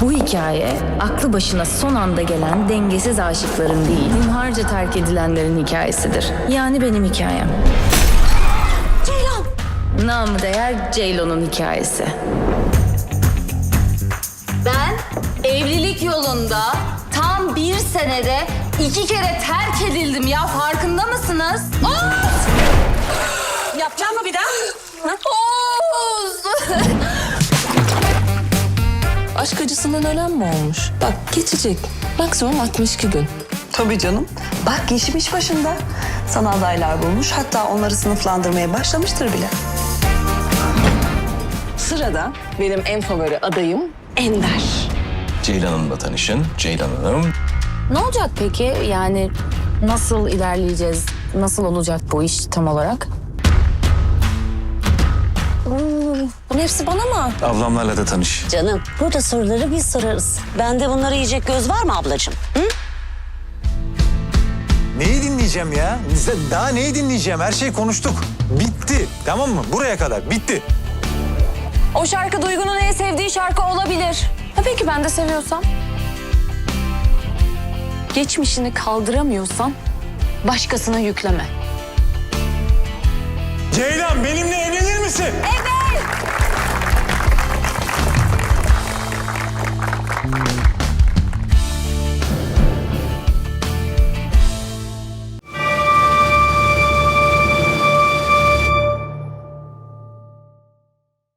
Bu hikaye aklı başına son anda gelen dengesiz aşıkların değil, hunharca terk edilenlerin hikayesidir. Yani benim hikayem. Ceylan! Namı değer Ceylan'ın hikayesi. Ben evlilik yolunda tam bir senede iki kere terk edildim ya farkında mısınız? Of! Yapacağım mı bir daha? Aşk acısından ölen mi olmuş? Bak geçecek. Maksimum 62 gün. Tabii canım. Bak yeşim iş başında. Sana adaylar bulmuş. Hatta onları sınıflandırmaya başlamıştır bile. Sırada benim en favori adayım Ender. Ceylan Hanım'la tanışın. Ceylan Hanım. Ne olacak peki? Yani nasıl ilerleyeceğiz? Nasıl olacak bu iş tam olarak? Bunun hepsi bana mı? Ablamlarla da tanış. Canım burada soruları biz sorarız. Bende bunları yiyecek göz var mı ablacığım? Hı? Neyi dinleyeceğim ya? Daha neyi dinleyeceğim? Her şeyi konuştuk. Bitti. Tamam mı? Buraya kadar. Bitti. O şarkı Duygu'nun en sevdiği şarkı olabilir. Ha peki ben de seviyorsam? Geçmişini kaldıramıyorsan başkasına yükleme. Ceylan benimle!